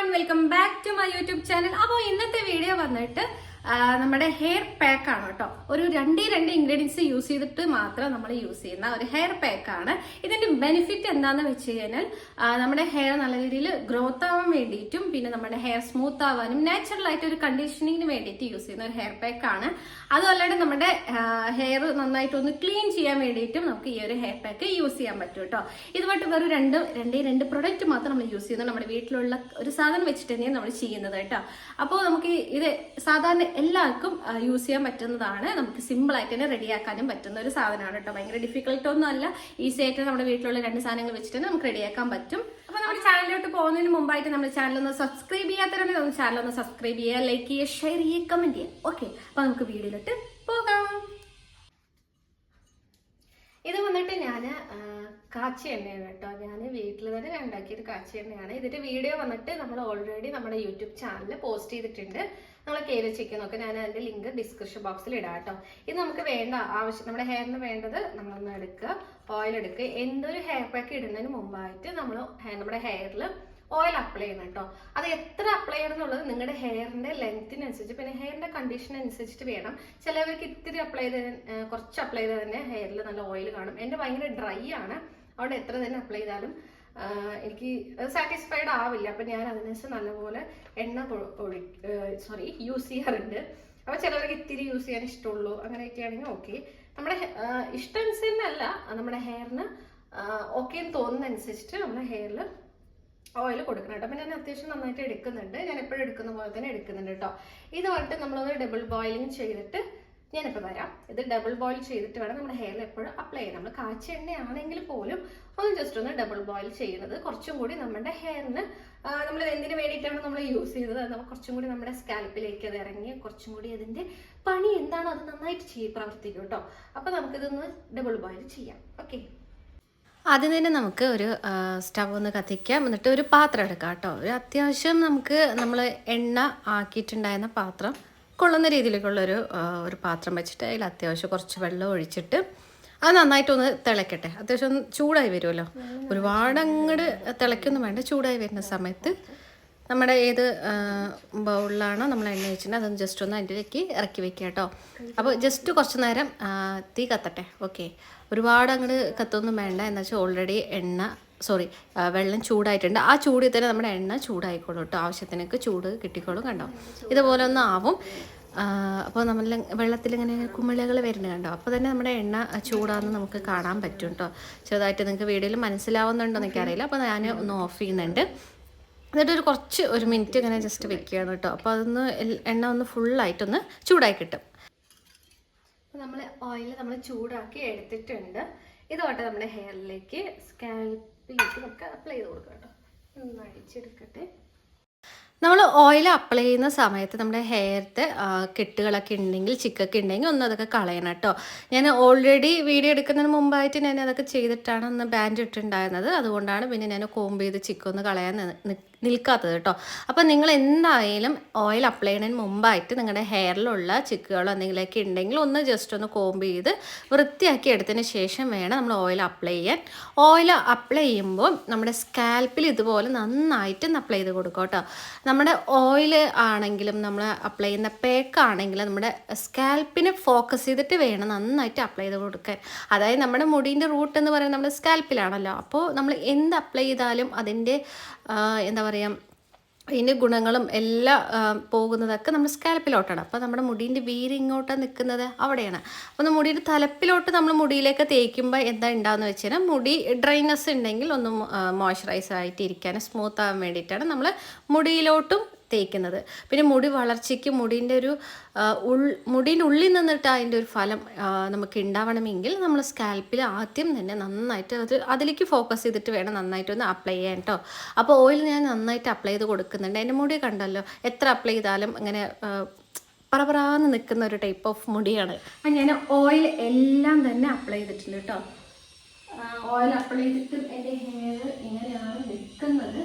Everyone welcome back to my YouTube channel അപ്പോൾ ഇന്നത്തെ video വന്നിട്ട് നമ്മുടെ ഹെയർ പാക്ക് ആണ് കേട്ടോ. ഒരു രണ്ടേ രണ്ട് ഇൻഗ്രീഡിയൻസ് യൂസ് ചെയ്തിട്ട് മാത്രം നമ്മൾ യൂസ് ചെയ്യുന്ന ഒരു ഹെയർ പാക്ക് ആണ്. ഇതിന്റെ ബെനിഫിറ്റ് എന്താണെന്ന് വെച്ച് കഴിഞ്ഞാൽ നമ്മുടെ ഹെയർ നല്ല രീതിയിൽ ഗ്രോത്ത് ആവാൻ വേണ്ടിയിട്ടും പിന്നെ നമ്മുടെ ഹെയർ സ്മൂത്ത് ആവാനും നാച്ചുറൽ ആയിട്ട് ഒരു കണ്ടീഷനിങ്ങിന് വേണ്ടിയിട്ട് യൂസ് ചെയ്യുന്ന ഒരു ഹെയർ പാക്ക് ആണ്. അതുമല്ലാണ്ട് നമ്മുടെ ഹെയർ നന്നായിട്ട് ഒന്ന് ക്ലീൻ ചെയ്യാൻ വേണ്ടിയിട്ടും നമുക്ക് ഈ ഒരു ഹെയർ പാക്ക് യൂസ് ചെയ്യാൻ പറ്റും കേട്ടോ. ഇതുമായിട്ട് വെറും രണ്ട് രണ്ടേ രണ്ട് പ്രൊഡക്റ്റ് മാത്രം നമ്മൾ യൂസ് ചെയ്യുന്നത് നമ്മുടെ വീട്ടിലുള്ള ഒരു സാധനം വെച്ചിട്ട് തന്നെയാണ് നമ്മൾ ചെയ്യുന്നത് കേട്ടോ. അപ്പോൾ നമുക്ക് ഇത് സാധാരണ എല്ലാവർക്കും യൂസ് ചെയ്യാൻ പറ്റുന്നതാണ്. നമുക്ക് സിമ്പിൾ ആയിട്ട് തന്നെ റെഡിയാക്കാനും പറ്റുന്ന ഒരു സാധനമാണ് കേട്ടോ. ഭയങ്കര ഡിഫിക്കൽട്ട് ഒന്നും അല്ല. ഈസി ആയിട്ട് നമ്മുടെ വീട്ടിലുള്ള രണ്ട് സാധനങ്ങൾ വെച്ചിട്ട് നമുക്ക് റെഡിയാക്കാൻ പറ്റും. അപ്പോൾ നമ്മുടെ ചാനലിലോട്ട് പോകുന്നതിന് മുമ്പായിട്ട് നമ്മുടെ ചാനൽ ഒന്ന് സബ്സ്ക്രൈബ് ചെയ്യാത്തവരുണ്ടെങ്കിൽ ഒന്ന് ചാനൽ ഒന്ന് സബ്സ്ക്രൈബ് ചെയ്യുക ലൈക്ക് ചെയ്യുക ഷെയർ ചെയ്യുക കമന്റ് ചെയ്യുക. ഓക്കെ അപ്പോൾ നമുക്ക് വീഡിയോയിലോട്ട് പോകാം. ഇത് വന്നിട്ട് ഞാൻ കാച്ചി എണ്ണയാണ് കേട്ടോ. ഞാൻ വീട്ടിൽ തന്നെ ഞാൻ ഉണ്ടാക്കിയത് കാച്ചി എണ്ണയാണ് ഇതിന്റെ വീഡിയോ വന്നിട്ട് നമ്മൾ ഓൾറെഡി നമ്മുടെ യൂട്യൂബ് ചാനലിൽ പോസ്റ്റ് ചെയ്തിട്ടുണ്ട്. നമ്മൾ കേര ചിക്കൻ നോക്കി ഞാൻ അതിന്റെ ലിങ്ക് ഡിസ്ക്രിപ്ഷൻ ബോക്സിൽ ഇടാം കേട്ടോ. ഇത് നമുക്ക് വേണ്ട ആവശ്യം നമ്മുടെ ഹെയറിന് വേണ്ടത് നമ്മളൊന്ന് എടുക്കുക ഓയിൽ എടുക്കുക. എന്തൊരു ഹെയർ പാക്ക് ഇടുന്നതിന് മുമ്പായിട്ട് നമ്മൾ നമ്മുടെ ഹെയറിൽ ഓയിൽ അപ്ലൈ ചെയ്യണം കേട്ടോ. അത് എത്ര അപ്ലൈ ചെയ്യണം എന്നുള്ളത് നിങ്ങളുടെ ഹെയറിന്റെ ലെങ്ത്തിനനുസരിച്ച് പിന്നെ ഹെയറിന്റെ കണ്ടീഷൻ അനുസരിച്ചിട്ട് വേണം. ചിലവർക്ക് ഇത്തിരി അപ്ലൈ ചെയ്ത് കുറച്ച് അപ്ലൈ ചെയ്താൽ തന്നെ ഹെയറിൽ നല്ല ഓയിൽ കാണും. എന്റെ ഭയങ്കര ഡ്രൈ ആണ്. അവിടെ എത്ര തന്നെ അപ്ലൈ ചെയ്താലും എനിക്ക് സാറ്റിസ്ഫൈഡ് ആവില്ല. അപ്പം ഞാൻ അതിനനുസരിച്ച് നല്ലപോലെ എണ്ണ ഒഴി സോറി യൂസ് ചെയ്യാറുണ്ട്. അപ്പോൾ ചിലവർക്ക് ഇത്തിരി യൂസ് ചെയ്യാൻ ഇഷ്ടമുള്ളൂ. അങ്ങനെയൊക്കെ ആണെങ്കിൽ ഓക്കെ നമ്മുടെ ഇഷ്ടമനുസരിച്ചല്ല നമ്മുടെ ഹെയറിന് ഓക്കെ എന്ന് തോന്നുന്ന അനുസരിച്ചിട്ട് നമ്മുടെ ഹെയറിൽ ഓയിൽ കൊടുക്കണം കേട്ടോ. പിന്നെ ഞാൻ അത്യാവശ്യം നന്നായിട്ട് എടുക്കുന്നുണ്ട്. ഞാൻ എപ്പോഴും എടുക്കുന്ന പോലെ തന്നെ എടുക്കുന്നുണ്ട് കേട്ടോ. ഇത് വന്നിട്ട് നമ്മളൊന്ന് ഡബിൾ ബോയിലിംഗ് ചെയ്തിട്ട് ഞാനിപ്പോൾ വരാം. ഇത് ഡബിൾ ബോയിൽ ചെയ്തിട്ട് വേണം നമ്മുടെ ഹെയറിൽ എപ്പോഴും അപ്ലൈ ചെയ്യാൻ. നമ്മൾ കാച്ച എണ്ണയാണെങ്കിൽ പോലും ഒന്ന് ജസ്റ്റ് ഒന്ന് ഡബിൾ ബോയിൽ ചെയ്യുന്നത് കുറച്ചും കൂടി നമ്മുടെ ഹെയറിന് നമ്മൾ എന്തിനു വേണ്ടിയിട്ടാണ് നമ്മൾ യൂസ് ചെയ്തത് അത് കുറച്ചും കൂടി നമ്മുടെ സ്കാൽപ്പിലേക്ക് അത് ഇറങ്ങി കുറച്ചും കൂടി അതിന്റെ പണി എന്താണോ അത് നന്നായിട്ട് ചെയ്യും പ്രവർത്തിക്കും കേട്ടോ അപ്പോൾ നമുക്കിതൊന്ന് ഡബിൾ ബോയിൽ ചെയ്യാം. ഓക്കെ ആദ്യം തന്നെ നമുക്ക് ഒരു സ്റ്റവ് ഒന്ന് കത്തിക്കാം. എന്നിട്ട് ഒരു പാത്രം എടുക്കാം കേട്ടോ ഒരു അത്യാവശ്യം നമുക്ക് നമ്മൾ എണ്ണ ആക്കിയിട്ടുണ്ടായിരുന്ന പാത്രം കൊള്ളുന്ന രീതിയിലേക്കുള്ളൊരു ഒരു പാത്രം വെച്ചിട്ട് അതിൽ അത്യാവശ്യം കുറച്ച് വെള്ളം ഒഴിച്ചിട്ട് അത് നന്നായിട്ടൊന്ന് തിളക്കട്ടെ അത്യാവശ്യം ചൂടായി വരുമല്ലോ. ഒരുപാട് അങ്ങോട്ട് തിളക്കൊന്നും വേണ്ട. ചൂടായി വരുന്ന സമയത്ത് നമ്മുടെ ഏത് ബൗളിലാണോ നമ്മൾ എണ്ണ വെച്ചിട്ടുണ്ട് അതൊന്ന് ജസ്റ്റ് ഒന്ന് അതിലേക്ക് ഇറക്കി വെക്കുക കേട്ടോ. അപ്പോൾ ജസ്റ്റ് കുറച്ച് നേരം തീ കത്തട്ടെ. ഓക്കെ ഒരുപാട് അങ്ങോട്ട് കത്തൊന്നും വേണ്ട. എന്ന് വെച്ചാൽ ഓൾറെഡി എണ്ണ സോറി വെള്ളം ചൂടായിട്ടുണ്ട്. ആ ചൂടിൽ തന്നെ നമ്മുടെ എണ്ണ ചൂടായിക്കോളും കേട്ടോ. ആവശ്യത്തിനൊക്കെ ചൂട് കിട്ടിക്കോളും കണ്ടോ? ഇതുപോലെ ഒന്ന് ആവും. അപ്പോൾ നമ്മൾ വെള്ളത്തിൽ ഇങ്ങനെ കുമിളകൾ വരുന്നത് കണ്ടോ? അപ്പോൾ തന്നെ നമ്മുടെ എണ്ണ ചൂടാന്ന് നമുക്ക് കാണാൻ പറ്റും കേട്ടോ. ചെറുതായിട്ട് നിങ്ങൾക്ക് വീഡിയോയിൽ മനസ്സിലാവുന്നുണ്ടോ അറിയില്ല. അപ്പോൾ ഞാൻ ഒന്ന് ഓഫ് ചെയ്യുന്നുണ്ട്. എന്നിട്ട് ഒരു കുറച്ച് ഒരു മിനിറ്റ് ഇങ്ങനെ ജസ്റ്റ് വെക്കുകയാണ് കേട്ടോ. അപ്പോൾ അതൊന്ന് എണ്ണ ഒന്ന് ഫുള്ളായിട്ടൊന്ന് ചൂടായി കിട്ടും. അപ്പോൾ നമ്മൾ ഓയിൽ നമ്മൾ ചൂടാക്കി എടുത്തിട്ടുണ്ട്. ഇതോട്ടെ നമ്മുടെ ഹെയറിലേക്ക് കേട്ടോ. നമ്മൾ ഓയിൽ അപ്ലൈ ചെയ്യുന്ന സമയത്ത് നമ്മുടെ ഹെയറിന്റെ കെട്ടുകളൊക്കെ ഉണ്ടെങ്കിൽ ചിക്കൊക്കെ ഉണ്ടെങ്കിൽ ഒന്ന് അതൊക്കെ കളയണം കേട്ടോ. ഞാൻ ഓൾറെഡി വീഡിയോ എടുക്കുന്നതിന് മുമ്പായിട്ട് ഞാൻ അതൊക്കെ ചെയ്തിട്ടാണ് ഒന്ന് ബാൻഡ് ഇട്ടിട്ടുണ്ടായിരുന്നത്. അതുകൊണ്ടാണ് പിന്നെ ഞാൻ കോമ്പ് ചെയ്ത് ചിക്കൊന്ന് കളയാൻ നിൽക്കാത്തത് കേട്ടോ അപ്പോൾ നിങ്ങൾ എന്തായാലും ഓയിൽ അപ്ലൈ ചെയ്യുന്നതിന് മുമ്പായിട്ട് നിങ്ങളുടെ ഹെയറിലുള്ള ചിക്കുകളോ എന്തെങ്കിലുമൊക്കെ ഉണ്ടെങ്കിൽ ഒന്ന് ജസ്റ്റ് ഒന്ന് കോമ്പ് ചെയ്ത് വൃത്തിയാക്കി എടുത്തതിന് ശേഷം വേണം നമ്മൾ ഓയിൽ അപ്ലൈ ചെയ്യാൻ. ഓയിൽ അപ്ലൈ ചെയ്യുമ്പോൾ നമ്മുടെ സ്കാൽപ്പിൽ ഇതുപോലെ നന്നായിട്ട് അപ്ലൈ ചെയ്ത് കൊടുക്കും കേട്ടോ നമ്മുടെ ഓയിൽ ആണെങ്കിലും നമ്മൾ അപ്ലൈ ചെയ്യുന്ന പേക്ക് ആണെങ്കിലും നമ്മുടെ സ്കാൽപ്പിനെ ഫോക്കസ് ചെയ്തിട്ട് വേണം നന്നായിട്ട് അപ്ലൈ ചെയ്ത് കൊടുക്കാൻ. അതായത് നമ്മുടെ മുടീന്റെ റൂട്ട് എന്ന് പറയുന്നത് നമ്മുടെ സ്കാൽപ്പിലാണല്ലോ അപ്പോൾ നമ്മൾ എന്ത് അപ്ലൈ ചെയ്താലും അതിന്റെ എന്താ പറയുക അതിന്റെ ഗുണങ്ങളും എല്ലാം പോകുന്നതൊക്കെ നമ്മുടെ സ്കാൽപ്പിലോട്ടാണ്. അപ്പോൾ നമ്മുടെ മുടീന്റെ വീര് ഇങ്ങോട്ടാണ് നിൽക്കുന്നത് അവിടെയാണ്. അപ്പോൾ മുടിയുടെ തലപ്പിലോട്ട് നമ്മൾ മുടിയിലേക്ക് തേക്കുമ്പോൾ എന്താ ഉണ്ടാകുന്ന വെച്ച് കഴിഞ്ഞാൽ മുടി ഡ്രൈനസ് ഉണ്ടെങ്കിൽ ഒന്ന് മോയ്സ്ചറൈസ് ആയിട്ട് ഇരിക്കാൻ സ്മൂത്ത് ആവാൻ വേണ്ടിയിട്ടാണ് നമ്മൾ മുടിയിലോട്ടും തേക്കുന്നത്. പിന്നെ മുടി വളർച്ചയ്ക്ക് മുടീന്റെ ഒരു ഉൾ മുടീന്റെ ഉള്ളിൽ നിന്നിട്ട് അതിന്റെ ഒരു ഫലം നമുക്ക് ഉണ്ടാവണമെങ്കിൽ നമ്മൾ സ്കാൽപ്പിൽ ആദ്യം തന്നെ നന്നായിട്ട് അത് അതിലേക്ക് ഫോക്കസ് ചെയ്തിട്ട് വേണം നന്നായിട്ട് ഒന്ന് അപ്ലൈ ചെയ്യാൻ കേട്ടോ അപ്പോൾ ഓയിൽ ഞാൻ നന്നായിട്ട് അപ്ലൈ ചെയ്ത് കൊടുക്കുന്നുണ്ട്. എന്റെ മുടി കണ്ടല്ലോ എത്ര അപ്ലൈ ചെയ്താലും ഇങ്ങനെ പറപറാന്ന് നിൽക്കുന്ന ഒരു ടൈപ്പ് ഓഫ് മുടിയാണ്. അപ്പം ഞാൻ ഓയിൽ എല്ലാം തന്നെ അപ്ലൈ ചെയ്തിട്ടുണ്ട് കേട്ടോ ഓയിൽ അപ്ലൈ ചെയ്തിട്ടും എന്റെ ഹെയർ ഇങ്ങനെയാണ് നിൽക്കുന്നത്.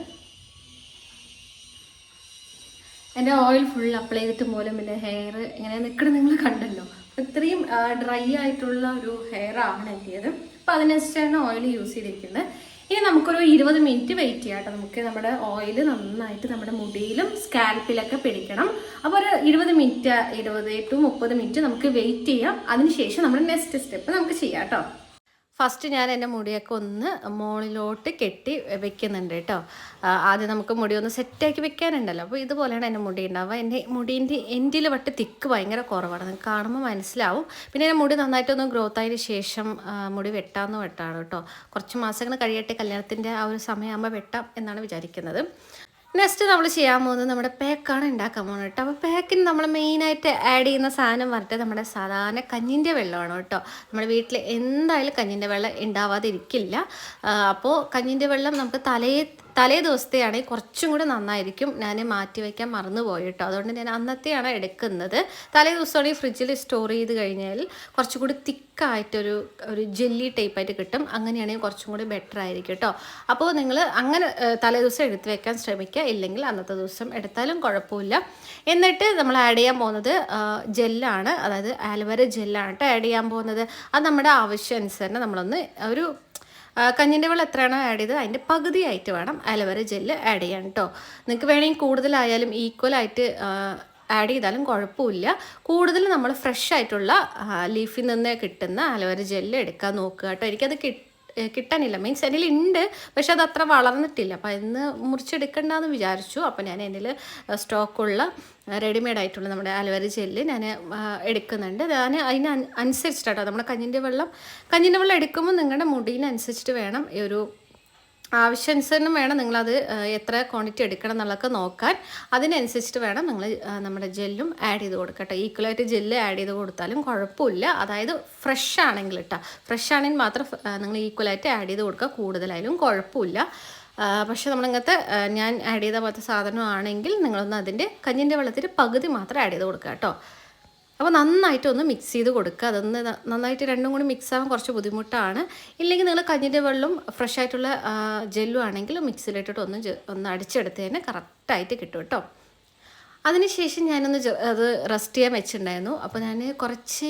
എന്റെ ഓയിൽ ഫുൾ അപ്ലൈ ചെയ്തിട്ട് മൂലം എന്റെ ഹെയർ ഇങ്ങനെ നിൽക്കണം നിങ്ങൾ കണ്ടല്ലോ. ഇത്രയും ഡ്രൈ ആയിട്ടുള്ള ഒരു ഹെയർ ആണ് എന്റേത് അപ്പം അതിനനുസരിച്ചാണ് ഓയിൽ യൂസ് ചെയ്തിരിക്കുന്നത്. ഇനി നമുക്കൊരു ഇരുപത് മിനിറ്റ് വെയിറ്റ് ചെയ്യാം കേട്ടോ. നമുക്ക് നമ്മുടെ ഓയിൽ നന്നായിട്ട് നമ്മുടെ മുടിയിലും സ്കാൽപ്പിലൊക്കെ പിടിക്കണം. അപ്പോൾ ഒരു ഇരുപത് മിനിറ്റ് ഇരുപത് ടു മുപ്പത് മിനിറ്റ് നമുക്ക് വെയിറ്റ് ചെയ്യാം. അതിനുശേഷം നമ്മുടെ നെക്സ്റ്റ് സ്റ്റെപ്പ് നമുക്ക് ചെയ്യാം കേട്ടോ. ഫസ്റ്റ് ഞാൻ എന്റെ മുടിയൊക്കെ ഒന്ന് മുകളിലോട്ട് കെട്ടി വെക്കുന്നുണ്ട് കേട്ടോ. ആദ്യം നമുക്ക് മുടി ഒന്ന് സെറ്റാക്കി വെക്കാനുണ്ടല്ലോ. അപ്പോൾ ഇതുപോലെയാണ് എന്റെ മുടി ഉണ്ടാവുക. എന്റെ മുടീന്റെ എൻഡിൽ വട്ട് തിക്ക് ഭയങ്കര കുറവാണ്. നിങ്ങൾക്ക് കാണുമ്പോൾ മനസ്സിലാവും. പിന്നെ എന്റെ മുടി നന്നായിട്ടൊന്ന് ഗ്രോത്ത് ആയതിന് ശേഷം മുടി വെട്ടാമെന്ന് വെട്ടാണ് കേട്ടോ. കുറച്ച് മാസങ്ങൾ കഴിയട്ടെ കല്യാണത്തിന്റെ ആ ഒരു സമയമാകുമ്പോൾ വെട്ടാം എന്നാണ് വിചാരിക്കുന്നത്. നെക്സ്റ്റ് നമ്മൾ ചെയ്യാൻ പോകുന്നത് നമ്മുടെ പാക്കാണ് ഉണ്ടാക്കാൻ പോകുന്നത് കേട്ടോ. അപ്പോൾ പാക്കിന് നമ്മൾ മെയിനായിട്ട് ആഡ് ചെയ്യുന്ന സാധനം പറഞ്ഞിട്ട് നമ്മുടെ സാധാരണ കഞ്ഞിന്റെ വെള്ളമാണ് കേട്ടോ. നമ്മുടെ വീട്ടിൽ എന്തായാലും കഞ്ഞിന്റെ വെള്ളം ഉണ്ടാവാതിരിക്കില്ല. അപ്പോൾ കഞ്ഞിന്റെ വെള്ളം നമുക്ക് തലേ തലേ ദിവസത്തെയാണെങ്കിൽ കുറച്ചും കൂടെ നന്നായിരിക്കും. ഞാൻ മാറ്റി വയ്ക്കാൻ മറന്നുപോയി കേട്ടോ അതുകൊണ്ട് ഞാൻ അന്നത്തെയാണ് എടുക്കുന്നത്. തലേ ദിവസമാണെങ്കിൽ ഫ്രിഡ്ജിൽ സ്റ്റോർ ചെയ്ത് കഴിഞ്ഞാൽ കുറച്ചും കൂടി തിക്കായിട്ടൊരു ഒരു ജെല്ലി ടൈപ്പായിട്ട് കിട്ടും. അങ്ങനെയാണെങ്കിൽ കുറച്ചും കൂടി ബെറ്റർ ആയിരിക്കും കേട്ടോ. അപ്പോൾ നിങ്ങൾ അങ്ങനെ തലേ ദിവസം എടുത്ത് വെക്കാൻ ശ്രമിക്കുക. ഇല്ലെങ്കിൽ അന്നത്തെ ദിവസം എടുത്താലും കുഴപ്പമില്ല. എന്നിട്ട് നമ്മൾ ആഡ് ചെയ്യാൻ പോകുന്നത് ജെല്ലാണ്. അതായത് ആലുവര ജെല്ലാണ് കേട്ടോ ആഡ് ചെയ്യാൻ പോകുന്നത്. അത് നമ്മുടെ ആവശ്യം അനുസരണം നമ്മളൊന്ന് ഒരു കഞ്ഞിന്റെ വെള്ളം എത്രയാണോ ആഡ് ചെയ്തത്? അതിന്റെ പകുതിയായിട്ട് വേണം അലവര ജെല്ല് ആഡ് ചെയ്യാൻ കേട്ടോ നിങ്ങൾക്ക് വേണമെങ്കിൽ കൂടുതലായാലും ഈക്വലായിട്ട് ആഡ് ചെയ്താലും കുഴപ്പമില്ല. കൂടുതൽ നമ്മൾ ഫ്രഷ് ആയിട്ടുള്ള ലീഫിൽ നിന്ന് കിട്ടുന്ന അലവര ജെല്ല് എടുക്കാൻ നോക്കുക കേട്ടോ എനിക്കത് കിട്ട കിട്ടാനില്ല. മീൻസ് എന്നിൽ ഉണ്ട് പക്ഷെ അത് അത്ര വളർന്നിട്ടില്ല. അപ്പം ഇന്ന് മുറിച്ചെടുക്കണ്ടെന്ന് വിചാരിച്ചു. അപ്പം ഞാൻ എന്നിൽ സ്റ്റോക്കുള്ള റെഡിമെയ്ഡ് ആയിട്ടുള്ള നമ്മുടെ അലവരി ജെല്ല് ഞാൻ എടുക്കുന്നുണ്ട്. ഞാൻ അതിന് അനുസരിച്ചിട്ടാണ് നമ്മുടെ കഞ്ഞിന്റെ വെള്ളം കഞ്ഞിന്റെ വെള്ളം എടുക്കുമ്പോൾ നിങ്ങളുടെ മുടിയിനനുസരിച്ചിട്ട് വേണം ഈ ഒരു ആവശ്യാനുസരണം വേണം നിങ്ങളത് എത്ര ക്വാണ്ടിറ്റി എടുക്കണം എന്നുള്ളതൊക്കെ നോക്കാൻ. അതിനനുസരിച്ചിട്ട് വേണം നിങ്ങൾ നമ്മുടെ ജെല്ലും ആഡ് ചെയ്ത് കൊടുക്കട്ടെ. ഈക്വലായിട്ട് ജെല്ല് ആഡ് ചെയ്ത് കൊടുത്താലും കുഴപ്പമില്ല. അതായത് ഫ്രഷ് ആണെങ്കിൽ കേട്ടോ ഫ്രഷ് ആണെങ്കിൽ മാത്രം നിങ്ങൾ ഈക്വലായിട്ട് ആഡ് ചെയ്ത് കൊടുക്കുക. കൂടുതലായാലും കുഴപ്പമില്ല. പക്ഷേ നമ്മളിങ്ങനത്തെ ഞാൻ ആഡ് ചെയ്ത പോലത്തെ സാധനമാണെങ്കിൽ നിങ്ങളൊന്ന് അതിന്റെ കഞ്ഞിന്റെ വെള്ളത്തിൽ പകുതി മാത്രം ആഡ് ചെയ്ത് കൊടുക്കുക കേട്ടോ. അപ്പോൾ നന്നായിട്ട് ഒന്ന് മിക്സ് ചെയ്ത് കൊടുക്കുക. അതൊന്ന് നന്നായിട്ട് രണ്ടും കൂടി മിക്സ് ആവാൻ കുറച്ച് ബുദ്ധിമുട്ടാണ്. ഇല്ലെങ്കിൽ നിങ്ങൾ കഞ്ഞിന്റെ വെള്ളം ഫ്രഷ് ആയിട്ടുള്ള ജെല്ലും ആണെങ്കിൽ മിക്സിയിലിട്ടിട്ട് ഒന്ന് ഒന്ന് അടിച്ചെടുത്ത് തന്നെ കറക്റ്റായിട്ട് കിട്ടും കേട്ടോ. അതിനുശേഷം ഞാനൊന്ന് അത് റെസ്റ്റ് ചെയ്യാൻ വെച്ചിട്ടുണ്ടായിരുന്നു. അപ്പോൾ ഞാൻ കുറച്ച്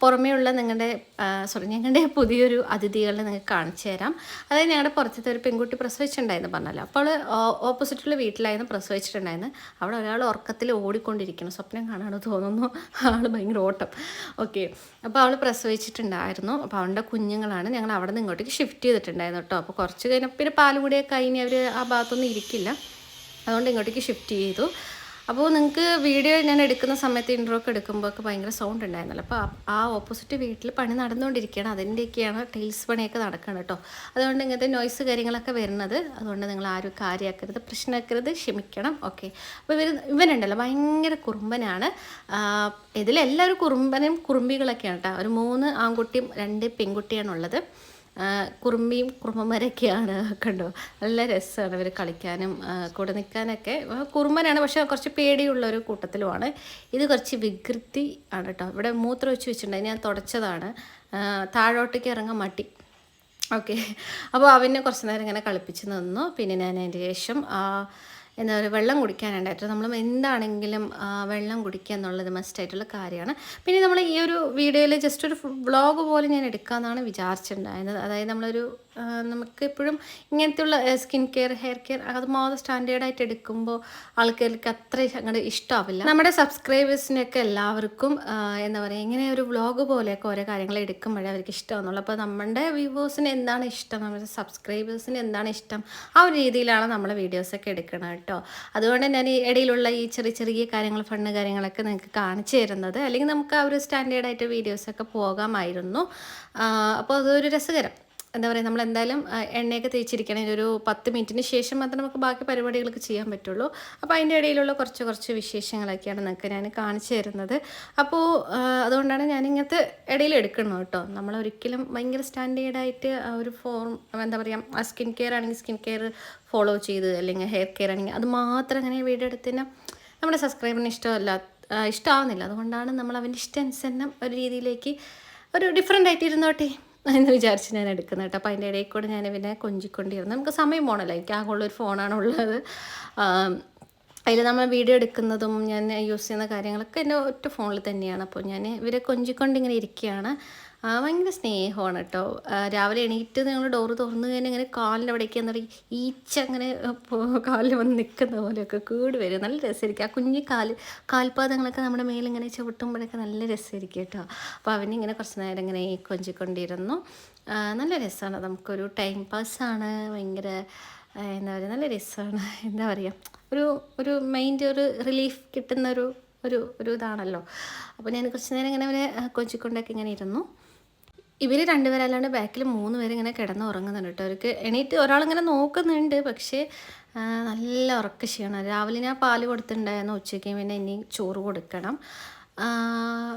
പുറമേയുള്ള നിങ്ങളുടെ സോറി ഞങ്ങളുടെ പുതിയൊരു അതിഥികളെ നിങ്ങൾക്ക് കാണിച്ചു തരാം. അതായത് ഞങ്ങളുടെ പുറത്തത്തെ ഒരു പെൺകുട്ടി പ്രസവിച്ചിട്ടുണ്ടായിരുന്നു പറഞ്ഞല്ലോ. അപ്പോൾ ഓപ്പോസിറ്റുള്ള വീട്ടിലായിരുന്നു പ്രസവിച്ചിട്ടുണ്ടായിരുന്നു. അവിടെ ഒരാൾ ഉറക്കത്തിൽ ഓടിക്കൊണ്ടിരിക്കുന്നു. സ്വപ്നം കാണാണ് തോന്നുന്നു. ആൾ ഭയങ്കര ഓട്ടം. ഓക്കെ. അപ്പോൾ അവൾ പ്രസവിച്ചിട്ടുണ്ടായിരുന്നു. അപ്പോൾ അവളുടെ കുഞ്ഞുങ്ങളാണ്. ഞങ്ങൾ അവിടെ നിന്ന് ഇങ്ങോട്ടേക്ക് ഷിഫ്റ്റ് ചെയ്തിട്ടുണ്ടായിരുന്നു കേട്ടോ. അപ്പോൾ കുറച്ച് കഴിഞ്ഞപ്പോൾ പിന്നെ പാലുകൂടിയൊക്കെ കഴിഞ്ഞ് അവർ ആ ഭാഗത്തൊന്നും ഇരിക്കില്ല. അതുകൊണ്ട് ഇങ്ങോട്ടേക്ക് ഷിഫ്റ്റ് ചെയ്തു. അപ്പോൾ നിങ്ങൾക്ക് വീഡിയോ ഞാൻ എടുക്കുന്ന സമയത്ത് ഇൻട്രോ ഒക്കെ എടുക്കുമ്പോൾ ഒക്കെ ഭയങ്കര സൗണ്ട് ഉണ്ടായിരുന്നല്ലോ. അപ്പോൾ ആ- ഓപ്പോസിറ്റ് വീട്ടിൽ പണി നടന്നുകൊണ്ടിരിക്കുകയാണ്. അതിന്റെയൊക്കെയാണ് ടൈൽസ് പണിയൊക്കെ നടക്കുന്നത് കേട്ടോ. അതുകൊണ്ട് ഇങ്ങനത്തെ നോയ്സ് കാര്യങ്ങളൊക്കെ വരുന്നത്. അതുകൊണ്ട് നിങ്ങൾ ആരും കാര്യമാക്കരുത് പ്രശ്നമാക്കരുത് ക്ഷമിക്കണം. ഓക്കെ അപ്പോൾ ഇവർ ഇവനുണ്ടല്ലോ ഭയങ്കര കുറുമ്പനാണ്. ഇതിലെല്ലാവരും കുറുമ്പനും കുറുമ്പികളൊക്കെയാണ് കേട്ടോ. ഒരു മൂന്ന് ആൺകുട്ടിയും രണ്ട് പെൺകുട്ടിയാണുള്ളത്. കുറുമ്പിയും കുറുമ്പന്മാരൊക്കെയാണ് കണ്ടോ? നല്ല രസമാണ് ഇവർ കളിക്കാനും കൂടെ നിൽക്കാനൊക്കെ കുറുമ്പനാണ് പക്ഷേ കുറച്ച് പേടിയുള്ള ഒരു കൂട്ടത്തിലുമാണ്. ഇത് കുറച്ച് വികൃതി ആണ് കേട്ടോ. ഇവിടെ മൂത്രം വെച്ച് വെച്ചിട്ടുണ്ട്. ഞാൻ തുടച്ചതാണ്. താഴോട്ടേക്ക് ഇറങ്ങാൻ മട്ടി ഓക്കെ. അപ്പോൾ അവനെ കുറച്ച് നേരം ഇങ്ങനെ കളിപ്പിച്ച് നിന്നു. പിന്നെ ഞാൻ അതിന്റെ ശേഷം ആ, എന്താ പറയുക വെള്ളം കുടിക്കാനുണ്ടായിട്ട് നമ്മൾ എന്താണെങ്കിലും വെള്ളം കുടിക്കുക എന്നുള്ളത് മസ്റ്റായിട്ടുള്ള കാര്യമാണ്. പിന്നെ നമ്മൾ ഈ ഒരു വീഡിയോയിൽ ജസ്റ്റ് ഒരു വ്ളോഗ് പോലെ ഞാൻ എടുക്കാമെന്നാണ് വിചാരിച്ചിട്ടുണ്ടായിരുന്നത്. അതായത് നമ്മളൊരു നമുക്ക് എപ്പോഴും ഇങ്ങനത്തെയുള്ള സ്കിൻ കെയർ ഹെയർ കെയർ അത് മാത്രം സ്റ്റാൻഡേർഡായിട്ട് എടുക്കുമ്പോൾ ആൾക്കാർക്ക് അത്ര അങ്ങോട്ട് ഇഷ്ടമാവില്ല നമ്മുടെ സബ്സ്ക്രൈബേഴ്സിനൊക്കെ എല്ലാവർക്കും എന്താ പറയുക ഇങ്ങനെ ഒരു വ്ളോഗ് പോലെയൊക്കെ ഓരോ കാര്യങ്ങൾ എടുക്കുമ്പോഴേ അവർക്ക് ഇഷ്ടമാണെന്നുള്ളൂ അപ്പോൾ നമ്മുടെ വ്യൂവേഴ്സിന് എന്താണ് ഇഷ്ടം? നമ്മുടെ സബ്സ്ക്രൈബേഴ്സിന് എന്താണ് ഇഷ്ടം? ആ ഒരു രീതിയിലാണ് നമ്മളെ വീഡിയോസൊക്കെ എടുക്കുന്നത് കേട്ടോ. അതുകൊണ്ട് ഞാൻ ഈ ഇടയിലുള്ള ഈ ചെറിയ ചെറിയ കാര്യങ്ങൾ ഫണ്ണ് കാര്യങ്ങളൊക്കെ നിങ്ങൾക്ക് കാണിച്ചു തരുന്നത്. അല്ലെങ്കിൽ നമുക്ക് ആ ഒരു സ്റ്റാൻഡേർഡായിട്ട് വീഡിയോസൊക്കെ പോകാമായിരുന്നു. അപ്പോൾ അതൊരു രസകരം. എന്താ പറയുക നമ്മൾ എന്തായാലും എണ്ണയൊക്കെ തേച്ചിരിക്കണം ഒരു പത്ത് മിനിറ്റിന് ശേഷം മാത്രമേ നമുക്ക് ബാക്കി പരിപാടികളൊക്കെ ചെയ്യാൻ പറ്റുള്ളൂ. അപ്പോൾ അതിന്റെ ഇടയിലുള്ള കുറച്ച് കുറച്ച് വിശേഷങ്ങളൊക്കെയാണ് നിങ്ങൾക്ക് ഞാൻ കാണിച്ചു തരുന്നത്. അപ്പോൾ അതുകൊണ്ടാണ് ഞാൻ ഇങ്ങനത്തെ ഇടയിൽ എടുക്കണം കേട്ടോ. നമ്മൾ ഒരിക്കലും ഭയങ്കര സ്റ്റാൻഡേർഡായിട്ട് ഒരു ഫോം എന്താ പറയുക ആ സ്കിൻ കെയർ ആണെങ്കിൽ സ്കിൻ കെയർ ഫോളോ ചെയ്ത് അല്ലെങ്കിൽ ഹെയർ കെയർ ആണെങ്കിൽ അത് മാത്രം അങ്ങനെ വീഡിയോ എടുത്തതിന് നമ്മുടെ സബ്സ്ക്രൈബറിന് ഇഷ്ടമല്ല ഇഷ്ടമാവുന്നില്ല അതുകൊണ്ടാണ് നമ്മൾ അവന്റെ ഇഷ്ടം ഒരു രീതിയിലേക്ക് ഒരു ഡിഫറെന്റ് ആയിട്ട് ഇരുന്നോട്ടെ. എന്ന് വിചാരിച്ച് ഞാൻ എടുക്കുന്നത് കേട്ടോ. അപ്പോൾ അതിന്റെ ഇടയിൽ കൂടെ ഞാൻ പിന്നെ കൊഞ്ചിക്കൊണ്ടിരുന്നു. നമുക്ക് സമയം പോകണമല്ലോ എനിക്ക് ആകുള്ള ഒരു ഫോണാണ് ഉള്ളത്. അതിൽ നമ്മൾ വീഡിയോ എടുക്കുന്നതും ഞാൻ യൂസ് ചെയ്യുന്ന കാര്യങ്ങളൊക്കെ എന്റെ ഒറ്റ ഫോണിൽ തന്നെയാണ്. അപ്പോൾ ഞാൻ ഇവരെ കൊഞ്ചിക്കൊണ്ട് ഇങ്ങനെ ഇരിക്കുകയാണ്. ഭയങ്കര സ്നേഹമാണ് കേട്ടോ. രാവിലെ എണീറ്റ് ഞങ്ങൾ ഡോറ് തുറന്നു കഴിഞ്ഞാൽ ഇങ്ങനെ കാലിന്റെ അവിടേക്ക് എന്താ പറയുക ഈച്ച അങ്ങനെ കാലിൽ വന്ന് നിൽക്കുന്ന പോലെയൊക്കെ കൂടി വരും. നല്ല രസമായിരിക്കും. ആ കുഞ്ഞു കാൽ കാൽപാദങ്ങളൊക്കെ നമ്മുടെ മേലിങ്ങനെ ചവിട്ടുമ്പോഴൊക്കെ നല്ല രസമായിരിക്കും കേട്ടോ. അപ്പോൾ അവനിങ്ങനെ കുറച്ച് നേരം ഇങ്ങനെ കൊഞ്ചിക്കൊണ്ടിരുന്നു നല്ല രസമാണ്. നമുക്കൊരു ടൈം പാസ്സാണ് ഭയങ്കര എന്താ പറയുക നല്ല രസമാണ്. എന്താ പറയുക ഒരു ഒരു മൈൻഡ് ഒരു റിലീഫ് കിട്ടുന്ന ഒരു ഒരു ഒരു ഇതാണല്ലോ. അപ്പോൾ ഞാൻ കുറച്ച് നേരം ഇങ്ങനെ അവരെ കൊഞ്ചിക്കൊണ്ടൊക്കെ ഇങ്ങനെ ഇരുന്നു. ഇവർ രണ്ടുപേരല്ലാണ്ട് ബാക്കിൽ മൂന്ന് പേര് ഇങ്ങനെ കിടന്ന് ഉറങ്ങുന്നുണ്ട് കേട്ടോ. അവർക്ക് എണീറ്റ് ഒരാളിങ്ങനെ നോക്കുന്നുണ്ട് പക്ഷേ നല്ല ഉറക്ക ക്ഷീണം. രാവിലെ ഞാൻ പാൽ കൊടുത്തിട്ടുണ്ടായിരുന്നു ഉച്ചയ്ക്ക് പിന്നെ ഇനി ചോറ് കൊടുക്കണം.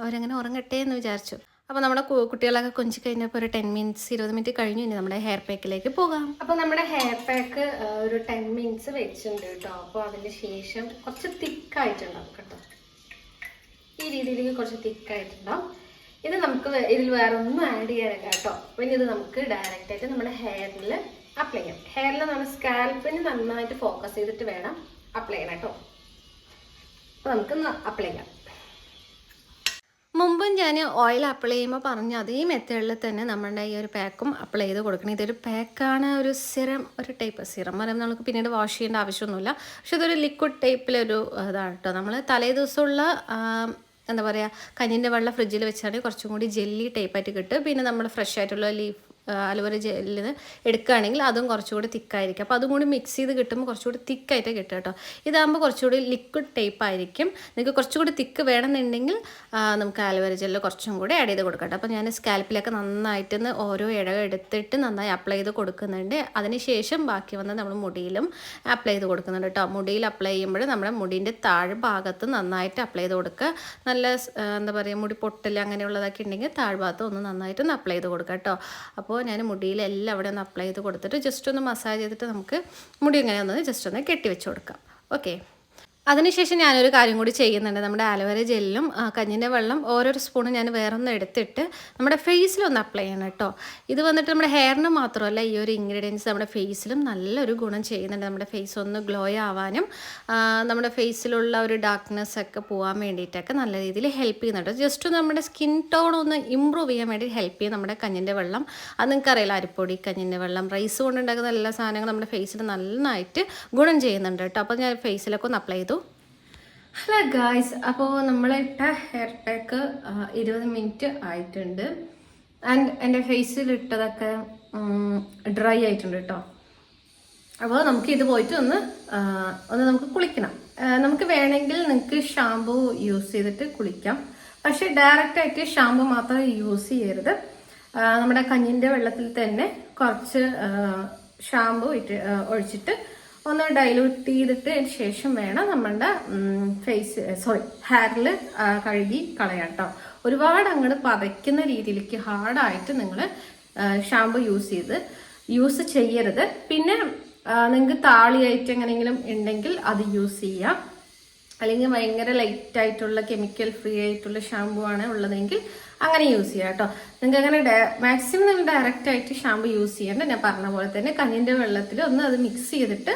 അവരങ്ങനെ ഉറങ്ങട്ടെ എന്ന് വിചാരിച്ചു. അപ്പോൾ നമ്മുടെ കുട്ടികളൊക്കെ കൊഞ്ചി കഴിഞ്ഞപ്പോൾ ഒരു ടെൻ മിനിറ്റ്സ് ഇരുപത് മിനിറ്റ് കഴിഞ്ഞു. ഇനി നമ്മുടെ ഹെയർ പാക്കിലേക്ക് പോകാം. അപ്പൊ നമ്മുടെ ഹെയർ പാക്ക് ഒരു ടെൻ മിനിറ്റ്സ് വെച്ചിട്ടുണ്ട് കേട്ടോ. അപ്പോൾ അതിന് ശേഷം കുറച്ച് തിക്കായിട്ടുണ്ടാവും കേട്ടോ. ഈ രീതിയിലേക്ക് കുറച്ച് തിക്കായിട്ടുണ്ടാവും. ഇത് നമുക്ക് ഇതിൽ വേറെ ഒന്നും ആഡ് ചെയ്യാനില്ല കേട്ടോ. പിന്നെ ഇത് നമുക്ക് ഡയറക്റ്റ് ആയിട്ട് നമ്മുടെ ഹെയറിൽ അപ്ലൈ ചെയ്യാം. ഹെയറിൽ നമ്മുടെ സ്കാൽപ്പിന് നന്നായിട്ട് ഫോക്കസ് ചെയ്തിട്ട് വേണം അപ്ലൈ ചെയ്യണം കേട്ടോ. അപ്പൊ നമുക്ക് അപ്ലൈ ചെയ്യാം. മുമ്പും ഞാൻ ഓയിൽ അപ്ലൈ ചെയ്യുമ്പോൾ പറഞ്ഞ അതേ മെത്തേഡിൽ തന്നെ നമ്മളുടെ ഈ ഒരു പാക്കും അപ്ലൈ ചെയ്ത് കൊടുക്കണം. ഇതൊരു പാക്കാണ് ഒരു സിറം ഒരു ടൈപ്പ് സിറം പറയുമ്പോൾ നമുക്ക് പിന്നീട് വാഷ് ചെയ്യേണ്ട ആവശ്യമൊന്നുമില്ല. പക്ഷെ ഇതൊരു ലിക്വിഡ് ടൈപ്പിലൊരു ഇതാണ് കേട്ടോ. നമ്മൾ തലേ ദിവസമുള്ള എന്താ പറയുക കഞ്ഞിന്റെ വെള്ളം ഫ്രിഡ്ജിൽ വെച്ചാണെങ്കിൽ കുറച്ചും കൂടി ജെല്ലി ടൈപ്പായിട്ട് കിട്ടും. പിന്നെ നമ്മൾ ഫ്രഷ് ആയിട്ടുള്ള ലീഫ് അലുവര നിന്ന് എടുക്കുകയാണെങ്കിൽ അതും കുറച്ചുകൂടി തിക്കായിരിക്കും. അപ്പോൾ അതും കൂടി മിക്സ് ചെയ്ത് കിട്ടുമ്പോൾ കുറച്ചുകൂടി തിക്കായിട്ട് കിട്ടും കേട്ടോ. ഇതാകുമ്പോൾ കുറച്ചുകൂടി ലിക്വിഡ് ടൈപ്പ് ആയിരിക്കും. നിങ്ങൾക്ക് കുറച്ചുകൂടി തിക്ക് വേണമെന്നുണ്ടെങ്കിൽ നമുക്ക് അലുവര ജെല്ല് കുറച്ചും കൂടി ആഡ് ചെയ്ത് കൊടുക്കട്ടെ അപ്പോൾ ഞാൻ സ്കാൽപ്പിലൊക്കെ നന്നായിട്ട് ഒന്ന് ഓരോ ഇടക എടുത്തിട്ട് നന്നായി അപ്ലൈ ചെയ്ത് കൊടുക്കുന്നുണ്ട്. അതിനുശേഷം ബാക്കി വന്ന് നമ്മൾ മുടിയിലും അപ്ലൈ ചെയ്ത് കൊടുക്കുന്നുണ്ട് കേട്ടോ. മുടിയിൽ അപ്ലൈ ചെയ്യുമ്പോൾ നമ്മുടെ മുടീന്റെ താഴ്ഭാഗത്ത് നന്നായിട്ട് അപ്ലൈ ചെയ്ത് കൊടുക്കുക. നല്ല എന്താ പറയുക മുടി പൊട്ടൽ അങ്ങനെയുള്ളതൊക്കെ ഉണ്ടെങ്കിൽ താഴ്ഭാഗത്ത് ഒന്ന് നന്നായിട്ടൊന്ന് അപ്ലൈ ചെയ്ത് കൊടുക്കുക കേട്ടോ. അപ്പോൾ ഞാൻ മുടിയിലെല്ലാം അവിടെ ഒന്ന് അപ്ലൈ ചെയ്ത് കൊടുത്തിട്ട് ജസ്റ്റ് ഒന്ന് മസാജ് ചെയ്തിട്ട് നമുക്ക് മുടി ഇങ്ങനെ ഒന്ന് ജസ്റ്റ് ഒന്ന് കെട്ടി വെച്ച് കൊടുക്കാം. ഓക്കെ അതിനുശേഷം ഞാനൊരു കാര്യം കൂടി ചെയ്യുന്നുണ്ട്. നമ്മുടെ ആലോവേര ജെല്ലും കഞ്ഞിന്റെ വെള്ളം ഓരോരോ സ്പൂണും ഞാൻ വേറൊന്ന് എടുത്തിട്ട് നമ്മുടെ ഫേസിലൊന്ന് അപ്ലൈ ചെയ്യണം കേട്ടോ. ഇത് വന്നിട്ട് നമ്മുടെ ഹെയറിന് മാത്രമല്ല ഈ ഒരു ഇൻഗ്രീഡിയൻസ് നമ്മുടെ ഫേസിലും നല്ലൊരു ഗുണം ചെയ്യുന്നുണ്ട് നമ്മുടെ ഫേസ് ഒന്ന് ഗ്ലോ ആവാനും നമ്മുടെ ഫേസിലുള്ള ഒരു ഡാർക്ക്നെസ് ഒക്കെ പോകാൻ വേണ്ടിയിട്ടൊക്കെ നല്ല രീതിയിൽ ഹെൽപ്പ് ചെയ്യുന്നുണ്ട്. ജസ്റ്റ് നമ്മുടെ സ്കിൻ ടോൺ ഒന്ന് ഇമ്പ്രൂവ് ചെയ്യാൻ വേണ്ടി ഹെൽപ്പ് ചെയ്യും നമ്മുടെ കഞ്ഞിന്റെ വെള്ളം. അത് നിങ്ങൾക്കറിയില്ല അരിപ്പൊടി കഞ്ഞിന്റെ വെള്ളം റൈസ് കൊണ്ടുണ്ടാക്കുന്ന എല്ലാ സാധനങ്ങളും നമ്മുടെ ഫേസിൽ നന്നായിട്ട് ഗുണം ചെയ്യുന്നുണ്ട് കേട്ടോ. അപ്പോൾ ഞാൻ ഫേസിലൊക്കെ ഒന്ന് അപ്ലൈ ചെയ്തു. ഹലോ ഗായ്സ് അപ്പോൾ നമ്മളിട്ട ഹെയർ പാക്ക് ഇരുപത് മിനിറ്റ് ആയിട്ടുണ്ട്. ആൻഡ് എന്റെ ഫേസിൽ ഇട്ടതൊക്കെ ഡ്രൈ ആയിട്ടുണ്ട് കേട്ടോ അപ്പോൾ നമുക്ക് ഇത് പോയിട്ട് ഒന്ന് ഒന്ന് നമുക്ക് കുളിക്കണം. നമുക്ക് വേണമെങ്കിൽ നിങ്ങൾക്ക് ഷാമ്പു യൂസ് ചെയ്തിട്ട് കുളിക്കാം. പക്ഷേ ഡയറക്റ്റ് ആയിട്ട് ഷാമ്പു മാത്രം യൂസ് ചെയ്യരുത്. നമ്മുടെ കഞ്ഞിന്റെ വെള്ളത്തിൽ തന്നെ കുറച്ച് ഷാമ്പു ഇട്ട് ഒഴിച്ചിട്ട് ഒന്ന് ഡൈലൂട്ട് ചെയ്തിട്ട് ശേഷം വേണം നമ്മളുടെ ഫേസ് സോറി ഹെയറിൽ കഴുകി കളയാം കേട്ടോ ഒരുപാട് അങ്ങോട്ട് പതയ്ക്കുന്ന രീതിയിലേക്ക് ഹാർഡായിട്ട് നിങ്ങൾ ഷാമ്പു യൂസ് ചെയ്ത് യൂസ് ചെയ്യരുത്. പിന്നെ നിങ്ങൾക്ക് താളിയായിട്ട് എങ്ങനെയെങ്കിലും ഉണ്ടെങ്കിൽ അത് യൂസ് ചെയ്യാം. അല്ലെങ്കിൽ ഭയങ്കര ലൈറ്റ് ആയിട്ടുള്ള കെമിക്കൽ ഫ്രീ ആയിട്ടുള്ള ഷാമ്പു ആണ് ഉള്ളതെങ്കിൽ അങ്ങനെ യൂസ് ചെയ്യാം കേട്ടോ നിങ്ങൾക്ക് അങ്ങനെ മാക്സിമം നിങ്ങൾ ഡയറക്റ്റ് ആയിട്ട് ഷാമ്പു യൂസ് ചെയ്യേണ്ട ഞാൻ പറഞ്ഞ പോലെ തന്നെ കഞ്ഞിന്റെ വെള്ളത്തിൽ ഒന്ന് അത് മിക്സ് ചെയ്തിട്ട്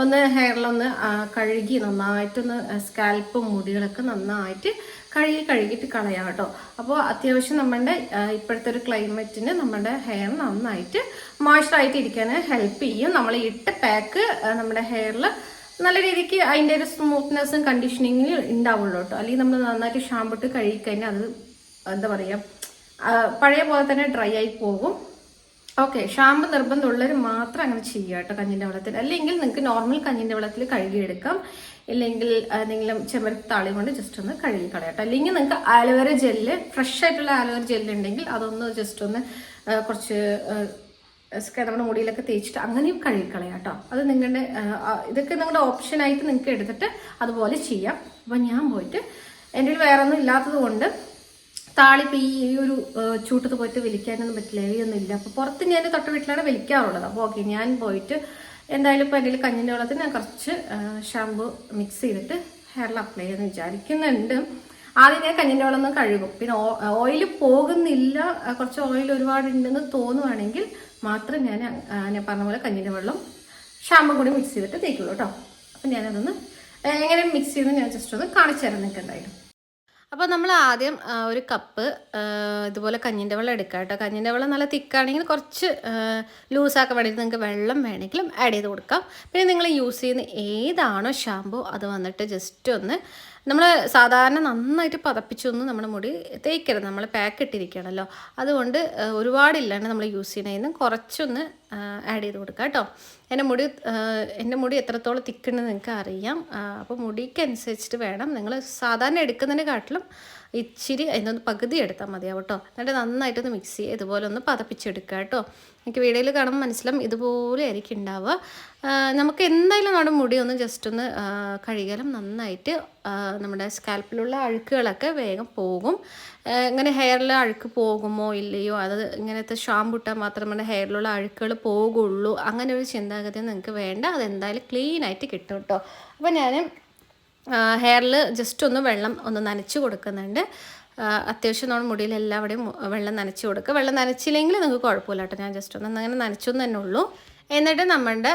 ഒന്ന് ഹെയറിലൊന്ന് കഴുകി നന്നായിട്ടൊന്ന് സ്കാൽപ്പും മുടികളൊക്കെ നന്നായിട്ട് കഴുകി കഴുകിയിട്ട് കളയാം കേട്ടോ. അപ്പോൾ അത്യാവശ്യം നമ്മുടെ ഇപ്പോഴത്തെ ഒരു ക്ലൈമറ്റിന് നമ്മുടെ ഹെയർ നന്നായിട്ട് മോയ്സ്ചറായിട്ട് ഇരിക്കാൻ ഹെൽപ്പ് ചെയ്യും. നമ്മൾ ഇട്ട പാക്ക് നമ്മുടെ ഹെയറിൽ നല്ല രീതിക്ക് അതിന്റെ ഒരു സ്മൂത്ത്നെസ്സും കണ്ടീഷനിങ്ങിൽ ഉണ്ടാവുള്ളൂ കേട്ടോ. അല്ലെങ്കിൽ നമ്മൾ നന്നായിട്ട് ഷാമ്പിട്ട് കഴുകി കഴിഞ്ഞാൽ അത് എന്താ പറയുക പഴയ പോലെ തന്നെ ഡ്രൈ ആയി പോകും. ഓക്കെ ഷാമ്പു നിർബന്ധമുള്ളവർ മാത്രം അങ്ങനെ ചെയ്യുക കേട്ടോ കഞ്ഞിന്റെ വെള്ളത്തിൽ. അല്ലെങ്കിൽ നിങ്ങൾക്ക് നോർമൽ കഞ്ഞിന്റെ വെള്ളത്തിൽ കഴുകിയെടുക്കാം. ഇല്ലെങ്കിൽ എന്തെങ്കിലും ചെമ്പരത്താളി കൊണ്ട് ജസ്റ്റ് ഒന്ന് കഴുകി കളയാട്ടോ അല്ലെങ്കിൽ നിങ്ങൾക്ക് ആലുവേര ജെല്ല് ഫ്രഷ് ആയിട്ടുള്ള ആലുവേര ജെല്ല് ഉണ്ടെങ്കിൽ അതൊന്ന് ജസ്റ്റ് ഒന്ന് കുറച്ച് നമ്മുടെ മുടിയിലൊക്കെ തേച്ചിട്ട് അങ്ങനെയും കഴുകിക്കളയാം കേട്ടോ. അത് നിങ്ങളുടെ ഇതൊക്കെ നിങ്ങളുടെ ഓപ്ഷനായിട്ട് നിങ്ങൾക്ക് എടുത്തിട്ട് അതുപോലെ ചെയ്യാം. അപ്പം ഞാൻ പോയിട്ട് എന്റെ വേറെ ഒന്നും ഇല്ലാത്തത് കൊണ്ട് താളിപ്പോൾ ഈ ഒരു ചൂട്ടത്ത് പോയിട്ട് വലിക്കാനൊന്നും പറ്റില്ല. എവിയൊന്നും ഇല്ല അപ്പോൾ പുറത്ത് ഞാൻ തൊട്ട വീട്ടിലാണ് വലിക്കാറുള്ളത്. അപ്പോൾ ഓക്കെ ഞാൻ പോയിട്ട് എന്തായാലും ഇപ്പോൾ കയ്യിൽ കഞ്ഞിന്റെ വെള്ളത്തിൽ ഞാൻ കുറച്ച് ഷാമ്പു മിക്സ് ചെയ്തിട്ട് ഹെയറിൽ അപ്ലൈ ചെയ്യാമെന്ന് വിചാരിക്കുന്നുണ്ട്. ആദ്യം ഞാൻ കഞ്ഞിന്റെ വെള്ളം ഒന്ന് കഴുകും. പിന്നെ ഓയിൽ പോകുന്നില്ല. കുറച്ച് ഓയിൽ ഒരുപാടുണ്ടെന്ന് തോന്നുവാണെങ്കിൽ മാത്രം ഞാൻ ഞാൻ പറഞ്ഞ പോലെ കഞ്ഞിന്റെ വെള്ളം ഷാമ്പു കൂടി മിക്സ് ചെയ്തിട്ട് തേക്കുള്ളൂ കേട്ടോ. അപ്പം ഞാനതൊന്ന് എങ്ങനെ മിക്സ് ചെയ്യുന്നത് ഞാൻ ജസ്റ്റ് ഒന്ന് കാണിച്ചു തരാം നിങ്ങൾക്ക് എന്തായാലും അപ്പോൾ നമ്മൾ ആദ്യം ഒരു കപ്പ് ഇതുപോലെ കഞ്ഞിന്റെ വെള്ളം എടുക്കുക കേട്ടോ. കഞ്ഞിന്റെ വെള്ളം നല്ല തിക്കാണെങ്കിൽ കുറച്ച് ലൂസാക്കാൻ വേണ്ടി നിങ്ങൾക്ക് വെള്ളം വേണമെങ്കിലും ആഡ് ചെയ്ത് കൊടുക്കാം. പിന്നെ നിങ്ങൾ യൂസ് ചെയ്യുന്ന ഏതാണോ ഷാമ്പു അത് വന്നിട്ട് ജസ്റ്റ് ഒന്ന് നമ്മൾ സാധാരണ നന്നായിട്ട് പതപ്പിച്ചൊന്നും നമ്മുടെ മുടി തേക്കരുത്. നമ്മൾ പാക്ക് ഇട്ടിരിക്കണമല്ലോ അതുകൊണ്ട് ഒരുപാടില്ലാണ്ട് നമ്മൾ യൂസ് ചെയ്യണതിന് കുറച്ചൊന്ന് ആഡ് ചെയ്ത് കൊടുക്കുക കേട്ടോ. എന്റെ മുടി എന്റെ മുടി എത്രത്തോളം തിക്കുണ്ടെന്ന് നിങ്ങൾക്ക് അറിയാം അപ്പോൾ മുടിക്കനുസരിച്ചിട്ട് വേണം. നിങ്ങൾ സാധാരണ എടുക്കുന്നതിനെക്കാട്ടിലും ഇച്ചിരി അതിനൊന്ന് പകുതി എടുത്താൽ മതിയാവും കേട്ടോ. എന്നിട്ട് നന്നായിട്ടൊന്ന് മിക്സ് ചെയ്യുക ഇതുപോലെ ഒന്ന് പതപ്പിച്ചെടുക്കുക കേട്ടോ. എനിക്ക് വീഡിയോയിൽ കാണുമ്പോൾ മനസ്സിലാവും ഇതുപോലെ ആയിരിക്കും ഉണ്ടാവുക. നമുക്ക് എന്തായാലും നമ്മുടെ മുടി ഒന്ന് ജസ്റ്റ് ഒന്ന് കഴുകലും നന്നായിട്ട് നമ്മുടെ സ്കാൽപ്പിലുള്ള അഴുക്കുകളൊക്കെ വേഗം പോകും. ഇങ്ങനെ ഹെയറിൽ അഴുക്ക് പോകുമോ ഇല്ലയോ? അത് ഇങ്ങനത്തെ ഷാമ്പു ഇട്ടാൽ മാത്രം നമ്മുടെ ഹെയറിലുള്ള അഴുക്കുകൾ പോകുള്ളൂ. അങ്ങനെ ഒരു ചിന്താഗതി നിങ്ങൾക്ക് വേണ്ട. അതെന്തായാലും ക്ലീനായിട്ട് കിട്ടും കേട്ടോ. അപ്പോൾ ഞാൻ ഹെയറിൽ ജസ്റ്റ് ഒന്ന് വെള്ളം ഒന്ന് നനച്ച് കൊടുക്കുന്നുണ്ട്. അത്യാവശ്യം നമ്മൾ മുടിയിൽ എല്ലാവിടെയും വെള്ളം നനച്ച് കൊടുക്കുക. വെള്ളം നനച്ചില്ലെങ്കിൽ നിങ്ങൾക്ക് കുഴപ്പമില്ല കേട്ടോ. ഞാൻ ജസ്റ്റ് ഒന്ന് അങ്ങനെ നനച്ചു തന്നെ ഉള്ളൂ. എന്നിട്ട് നമ്മുടെ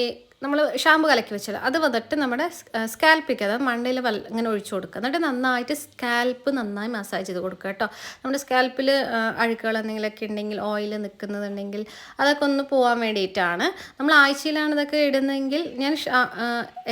ഈ നമ്മൾ ഷാമ്പു കലക്കി വെച്ചത് അത് വന്നിട്ട് നമ്മുടെ സ്കാൽപ്പിക്ക് അതായത് മണ്ടയിൽ വല്ല ഇങ്ങനെ ഒഴിച്ചു കൊടുക്കുക. എന്നിട്ട് നന്നായിട്ട് സ്കാൽപ്പ് നന്നായി മസാജ് ചെയ്ത് കൊടുക്കുക കേട്ടോ. നമ്മുടെ സ്കാൽപ്പിൽ അഴുക്കുകൾ എന്തെങ്കിലുമൊക്കെ ഉണ്ടെങ്കിൽ ഓയിൽ നിൽക്കുന്നതുണ്ടെങ്കിൽ അതൊക്കെ ഒന്ന് പോകാൻ വേണ്ടിയിട്ടാണ്. നമ്മൾ ആഴ്ചയിലാണ് ഇതൊക്കെ ഇടുന്നതെങ്കിൽ ഞാൻ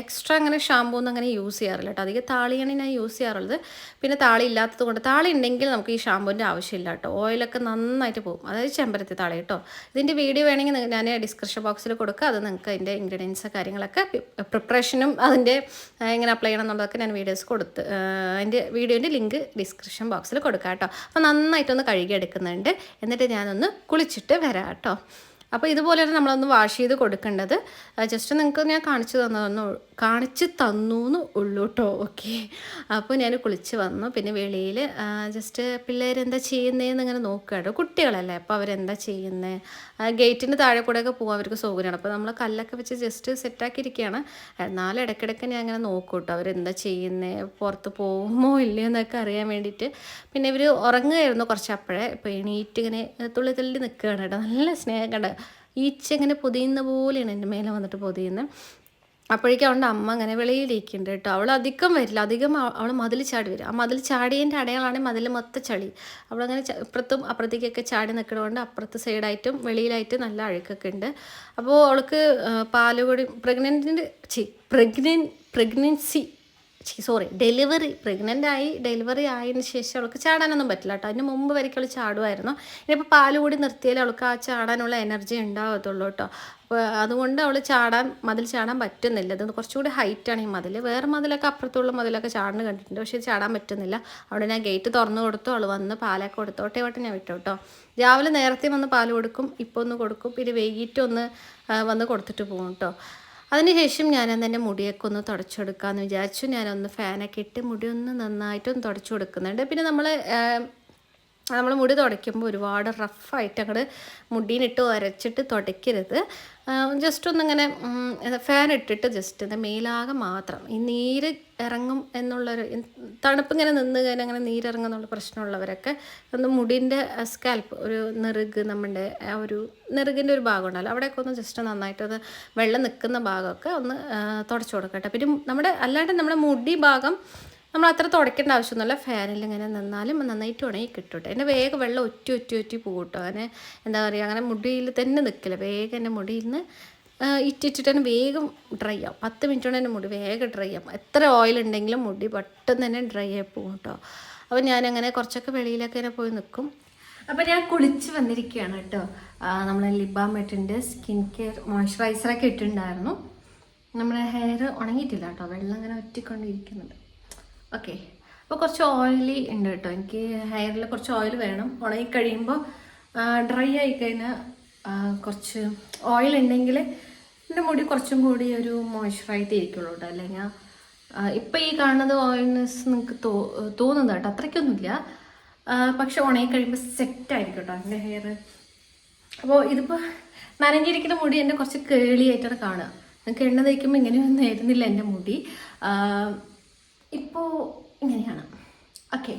എക്സ്ട്രാ അങ്ങനെ ഷാമ്പൂ ഒന്നും അങ്ങനെ യൂസ് ചെയ്യാറില്ല കേട്ടോ. അധികം താളിയാണ് ഞാൻ യൂസ് ചെയ്യാറുള്ളത് പിന്നെ താളി ഇല്ലാത്തത് കൊണ്ട് താളി ഉണ്ടെങ്കിൽ നമുക്ക് ഈ ഷാമ്പൂവിന്റെ ആവശ്യമില്ല കേട്ടോ. ഓയിലൊക്കെ നന്നായിട്ട് പോകും. അതായത് ചെമ്പരത്തി താളി കേട്ടോ. ഇതിന്റെ വീഡിയോ വേണമെങ്കിൽ ഞാൻ ഡിസ്ക്രിപ്ഷൻ ബോക്സിൽ കൊടുക്കുക അത് നിങ്ങൾക്ക് അതിന്റെ ഇൻഗ്രീഡിയൻസ് കാര്യങ്ങളൊക്കെ പ്രിപ്പറേഷനും അതിന്റെ എങ്ങനെ അപ്ലൈ ചെയ്യണം എന്നുള്ളതൊക്കെ ഞാൻ വീഡിയോസ് കൊടുത്ത് അതിന്റെ വീഡിയോന്റെ ലിങ്ക് ഡിസ്ക്രിപ്ഷൻ ബോക്സിൽ കൊടുക്കാം കേട്ടോ. അപ്പോൾ നന്നായിട്ടൊന്ന് കഴുകിയെടുക്കുന്നുണ്ട്. എന്നിട്ട് ഞാനൊന്ന് കുളിച്ചിട്ട് വരാം കേട്ടോ. അപ്പോൾ ഇതുപോലെയാണ് നമ്മളൊന്ന് വാഷ് ചെയ്ത് കൊടുക്കേണ്ടത്. ജസ്റ്റ് നിങ്ങൾക്ക് ഞാൻ കാണിച്ചു തന്നു കാണിച്ച് തന്നു എന്ന് ഉള്ളൂ കേട്ടോ ഓക്കെ അപ്പോൾ ഞാൻ കുളിച്ച് വന്നു. പിന്നെ വെളിയിൽ ജസ്റ്റ് പിള്ളേരെന്താ ചെയ്യുന്നതെന്ന് ഇങ്ങനെ നോക്കുക കേട്ടോ കുട്ടികളല്ലേ അപ്പോൾ അവരെന്താ ചെയ്യുന്നത് ഗേറ്റിന്റെ താഴെ കൂടെയൊക്കെ പോകാൻ അവർക്ക് സൗകര്യമാണ്. അപ്പോൾ നമ്മൾ കല്ലൊക്കെ വെച്ച് ജസ്റ്റ് സെറ്റാക്കിയിരിക്കുകയാണ് എന്നാലും ഇടയ്ക്കിടയ്ക്ക് ഞാൻ അങ്ങനെ നോക്കും കേട്ടോ അവരെന്താ ചെയ്യുന്നത് പുറത്ത് പോകുമോ ഇല്ലയോ എന്നൊക്കെ അറിയാൻ വേണ്ടിയിട്ട്. പിന്നെ ഇവർ ഉറങ്ങുകയായിരുന്നു കുറച്ച് അപ്പോഴേ ഇപ്പോൾ എണീറ്റ് ഇങ്ങനെ തുള്ളി തുള്ളി നിൽക്കുകയാണ് കേട്ടോ. നല്ല സ്നേഹം കണ്ട ഈച്ച ഇങ്ങനെ പൊതിയുന്ന പോലെയാണ് എന്റെ മേലെ വന്നിട്ട് പൊതിയുന്നത് അപ്പോഴേക്കും അവളുടെ അമ്മ അങ്ങനെ വെളിയിലിരിക്കുന്നുണ്ട് കേട്ടോ. അവൾ അധികം വരില്ല. അധികം അവൾ മതിൽ ചാടി വരും. ആ മതിൽ ചാടിയതിന്റെ അടയാളാണ് മതിൽ മൊത്തം ചളി. അവളങ്ങനെ ഇപ്പുറത്തും അപ്പുറത്തേക്കൊക്കെ ചാടി നിൽക്കണതുകൊണ്ട് അപ്പുറത്ത് സൈഡായിട്ടും വെളിയിലായിട്ട് നല്ല അഴുക്കൊക്കെ ഉണ്ട്. അപ്പോൾ അവൾക്ക് പാലുകൂടി പ്രഗ്നന്റിന്റെ ചി പ്രഗ്നൻ പ്രഗ്നൻസി സോറി ഡെലിവറി പ്രഗ്നന്റ് ആയി ഡെലിവറി ആയതിനു ശേഷം അവൾക്ക് ചാടാനൊന്നും പറ്റില്ല കേട്ടോ അതിന് മുമ്പ് വരയ്ക്ക് അവൾ ചാടുമായിരുന്നു ഇനിയിപ്പോൾ പാൽ കൂടി നിർത്തിയാലേ അവൾക്ക് ആ ചാടാനുള്ള എനർജി ഉണ്ടാകത്തുള്ളൂ കേട്ടോ അതുകൊണ്ട് അവൾ ചാടാൻ മതിൽ ചാടാൻ പറ്റുന്നില്ല. ഇത് കുറച്ചുകൂടി ഹൈറ്റാണ് ഈ മതിൽ. വേറെ മതിലൊക്കെ അപ്പുറത്തുള്ള മതിലൊക്കെ ചാടുന്ന കണ്ടിട്ടുണ്ട്. പക്ഷേ ചാടാൻ പറ്റുന്നില്ല. അവിടെ ഞാൻ ഗേറ്റ് തുറന്നു കൊടുത്തു. അവൾ വന്ന് പാലൊക്കെ കൊടുത്തോട്ടെ വട്ടം ഞാൻ വിട്ടു കേട്ടോ രാവിലെ നേരത്തെ വന്ന് പാൽ കൊടുക്കും. ഇപ്പോൾ ഒന്ന് കൊടുക്കും. പിന്നെ വൈകിട്ട് ഒന്ന് വന്ന് കൊടുത്തിട്ട് പോകും കേട്ടോ അതിനുശേഷം ഞാൻ എന്റെ മുടിയൊക്കെ ഒന്ന് തുടച്ചെടുക്കാമെന്ന് വിചാരിച്ചു. ഞാനൊന്ന് ഫാനൊക്കെ ഇട്ട് മുടി ഒന്ന് നന്നായിട്ടൊന്ന് തുടച്ചു കൊടുക്കുന്നുണ്ട്. പിന്നെ നമ്മൾ നമ്മൾ മുടി തുടയ്ക്കുമ്പോൾ ഒരുപാട് റഫായിട്ട് അങ്ങോട്ട് മുടീനിട്ട് ഉരച്ചിട്ട് തുടയ്ക്കരുത്. ജസ്റ്റ് ഒന്നിങ്ങനെ ഫാൻ ഇട്ടിട്ട് ജസ്റ്റ് ഇത് മേലാകെ മാത്രം. ഈ നീര് ഇറങ്ങും എന്നുള്ളൊരു തണുപ്പ് ഇങ്ങനെ നിന്ന് കഴിഞ്ഞാൽ അങ്ങനെ നീരിറങ്ങും എന്നുള്ള പ്രശ്നമുള്ളവരൊക്കെ ഒന്ന് മുടിന്റെ സ്കാൽപ്പ് ഒരു നെറുക് നമ്മുടെ ആ ഒരു നെറുകിന്റെ ഒരു ഭാഗം ഉണ്ടല്ലോ അവിടെയൊക്കെ ഒന്ന് ജസ്റ്റ് നന്നായിട്ട് അത് വെള്ളം നിൽക്കുന്ന ഭാഗമൊക്കെ ഒന്ന് തുടച്ചു കൊടുക്കട്ടെ. പിന്നെ നമ്മുടെ അല്ലാണ്ട് നമ്മുടെ മുടി ഭാഗം നമ്മൾ അത്ര തുടയ്ക്കേണ്ട ആവശ്യമൊന്നുമില്ല. ഫാനിൽ ഇങ്ങനെ നിന്നാലും നന്നായിട്ട് ഉണങ്ങി കിട്ടും എന്റെ വേഗം വെള്ളം ഒറ്റി ഒറ്റി ഒറ്റി പോകും കേട്ടോ അങ്ങനെ എന്താ പറയുക അങ്ങനെ മുടിയിൽ തന്നെ നിൽക്കില്ല വേഗം എന്റെ മുടിയിൽ നിന്ന് ഇറ്റിട്ടിട്ട് തന്നെ വേഗം ഡ്രൈ ആവും. പത്ത് മിനിറ്റ് കൊണ്ട് എന്റെ മുടി വേഗം ഡ്രൈ ആവും. എത്ര ഓയിൽ ഉണ്ടെങ്കിലും മുടി പെട്ടെന്ന് തന്നെ ഡ്രൈ ആയി പോകും കേട്ടോ അപ്പോൾ ഞാനങ്ങനെ കുറച്ചൊക്കെ വെളിയിലൊക്കെ ഇങ്ങനെ പോയി നിൽക്കും അപ്പോൾ ഞാൻ കുളിച്ച് വന്നിരിക്കുകയാണ് കേട്ടോ. നമ്മൾ ലിബാം ഇട്ടിട്ടുണ്ട് സ്കിൻ കെയർ മോയ്സ്ചറൈസറൊക്കെ ഇട്ടിട്ടുണ്ടായിരുന്നു. നമ്മുടെ ഹെയർ ഉണങ്ങിയിട്ടില്ല കേട്ടോ. വെള്ളം ഇങ്ങനെ ഒറ്റിക്കൊണ്ടിരിക്കുന്നുണ്ട്. ഓക്കെ. അപ്പോൾ കുറച്ച് ഓയിലി ഉണ്ട് കേട്ടോ. എനിക്ക് ഹെയറിൽ കുറച്ച് ഓയിൽ വേണം. ഉണങ്ങി കഴിയുമ്പോൾ ഡ്രൈ ആയി കഴിഞ്ഞാൽ കുറച്ച് ഓയിൽ ഉണ്ടെങ്കിൽ എന്റെ മുടി കുറച്ചും കൂടി ഒരു മോയ്സ്ചറായിട്ട് ഇരിക്കുള്ളൂ കേട്ടോ. അല്ലെങ്കിൽ ഇപ്പം ഈ കാണുന്നത് ഓയിൽനെസ് നിങ്ങൾക്ക് തോ തോന്നുന്നത് കേട്ടോ. അത്രയ്ക്കൊന്നുമില്ല. പക്ഷെ ഉണങ്ങി കഴിയുമ്പോൾ സെറ്റ് ആയിരിക്കും കേട്ടോ എന്റെ ഹെയർ. അപ്പോൾ ഇതിപ്പോൾ നനഞ്ഞിരിക്കുന്ന മുടി എന്റെ കുറച്ച് കേളിയായിട്ടാണ് കാണുക. നിങ്ങൾക്ക് എണ്ണ തേക്കുമ്പോൾ ഇങ്ങനെയൊന്നും ആയിരുന്നില്ല എന്റെ മുടി. ഇപ്പോൾ ഇങ്ങനെയാണ്. ഓക്കെ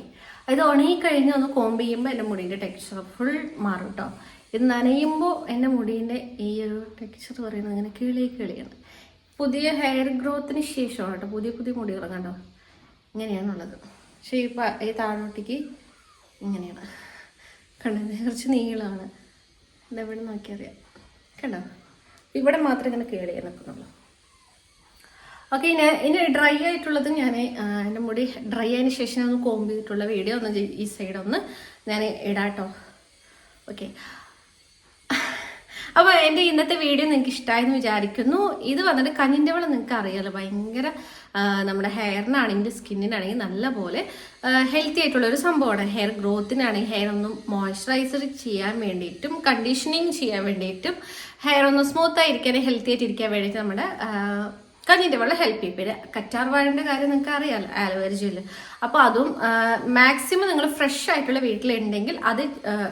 ഇത് ഉണങ്ങി കഴിഞ്ഞ് ഒന്ന് കോമ്പ് ചെയ്യുമ്പോൾ എന്റെ മുടീന്റെ ടെക്സ്ചർ ഫുൾ മാറും കേട്ടോ ഇത് നനയുമ്പോൾ എന്റെ മുടീന്റെ ഈ ഒരു ടെക്സ്ചർ പറയുന്നത് അങ്ങനെ കിളി കിളിയാണ്. പുതിയ ഹെയർ ഗ്രോത്തിന് ശേഷമാണ് കേട്ടോ പുതിയ പുതിയ മുടികൾ കണ്ടോ? ഇങ്ങനെയാണുള്ളത്. പക്ഷേ ഈ ഈ താഴോട്ടേക്ക് ഇങ്ങനെയാണ്. കണ്ടത് കുറച്ച് നീളമാണ് ഇതെവിടെ നോക്കിയറിയാം കണ്ടോ? ഇവിടെ മാത്രം ഇങ്ങനെ കേളിയാൽ നിൽക്കുന്നുള്ളൂ. ഓക്കെ ഇനി ഇനി ഡ്രൈ ആയിട്ടുള്ളത് ഞാൻ എന്റെ മുടി ഡ്രൈ ആയതിന് ശേഷം ഒന്ന് കോമ്പ് ചെയ്തിട്ടുള്ള വീഡിയോ ഒന്ന് ഈ സൈഡ് ഒന്ന് ഞാൻ ഇടാട്ടോ. ഓക്കെ അപ്പോൾ എന്റെ ഇന്നത്തെ വീഡിയോ നിങ്ങൾക്ക് ഇഷ്ടമായെന്ന് വിചാരിക്കുന്നു. ഇത് വന്നിട്ട് കഞ്ഞിന്റെ വെള്ളം നിങ്ങൾക്ക് അറിയാലോ ഭയങ്കര നമ്മുടെ ഹെയറിനാണെങ്കിൽ സ്കിന്നിനാണെങ്കിൽ നല്ല പോലെ ഹെൽത്തി ആയിട്ടുള്ള ഒരു സംഭവമാണ്. ഹെയർ ഗ്രോത്തിനാണെങ്കിൽ ഹെയർ ഒന്ന് മോയ്സ്ചറൈസർ ചെയ്യാൻ വേണ്ടിയിട്ടും കണ്ടീഷനിങ് ചെയ്യാൻ വേണ്ടിയിട്ടും ഹെയർ ഒന്ന് സ്മൂത്ത് ആയിരിക്കാൻ ഹെൽത്തി ആയിട്ട് ഇരിക്കാൻ വേണ്ടിയിട്ട് നമ്മുടെ കഞ്ഞിന്റെ വെള്ളം ഹെൽപ്പ് ചെയ്യും. പിന്നെ കറ്റാർ വാഴന്റെ കാര്യം നിങ്ങൾക്ക് അറിയാമല്ലോ ആലോവേര ജെല്ല് അപ്പോൾ അതും മാക്സിമം നിങ്ങൾ ഫ്രഷ് ആയിട്ടുള്ള വീട്ടിലുണ്ടെങ്കിൽ അത്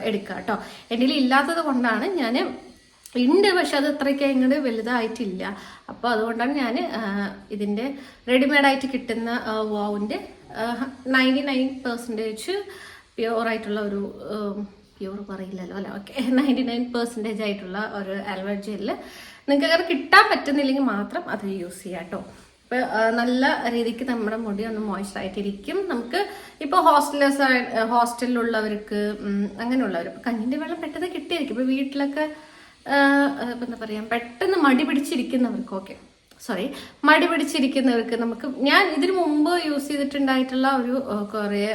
എടുക്കുക കേട്ടോ എന്റെ ഇല്ലാത്തത് കൊണ്ടാണ് ഞാൻ ഉണ്ട് പക്ഷെ അത് അത്രയ്ക്ക് ഇങ്ങോട്ട് വലുതായിട്ടില്ല. അപ്പോൾ അതുകൊണ്ടാണ് ഞാൻ ഇതിന്റെ റെഡിമെയ്ഡായിട്ട് കിട്ടുന്ന വാവിന്റെ നയന്റി നയൻ പെർസെന്റേജ് പ്യുവറായിട്ടുള്ള ഒരു പ്യുവർ പറയില്ലല്ലോ അല്ല? ഓക്കെ നയന്റി നയൻ പെർസെന്റേജ് ആയിട്ടുള്ള ഒരു ആൽവർ ജെല്ല് നിങ്ങൾക്ക് അങ്ങനെ കിട്ടാൻ പറ്റുന്നില്ലെങ്കിൽ മാത്രം അത് യൂസ് ചെയ്യാം കേട്ടോ. ഇപ്പൊ നല്ല രീതിക്ക് നമ്മുടെ മുടി ഒന്ന് മോയ്സ്ചർ ആയിട്ടിരിക്കും. നമുക്ക് ഇപ്പോൾ ഹോസ്റ്റലേഴ്സ് ഹോസ്റ്റലിലുള്ളവർക്ക് അങ്ങനെയുള്ളവർ ഇപ്പൊ കഞ്ഞിന്റെ വെള്ളം പെട്ടെന്ന് കിട്ടിയിരിക്കും. ഇപ്പൊ വീട്ടിലൊക്കെ എന്താ പറയാ പെട്ടെന്ന് മടി പിടിച്ചിരിക്കുന്നവർക്ക് ഓക്കെ സോറി മടി പിടിച്ചിരിക്കുന്നവർക്ക് നമുക്ക് ഞാൻ ഇതിനു മുമ്പ് യൂസ് ചെയ്തിട്ടുണ്ടായിട്ടുള്ള ഒരു കുറേ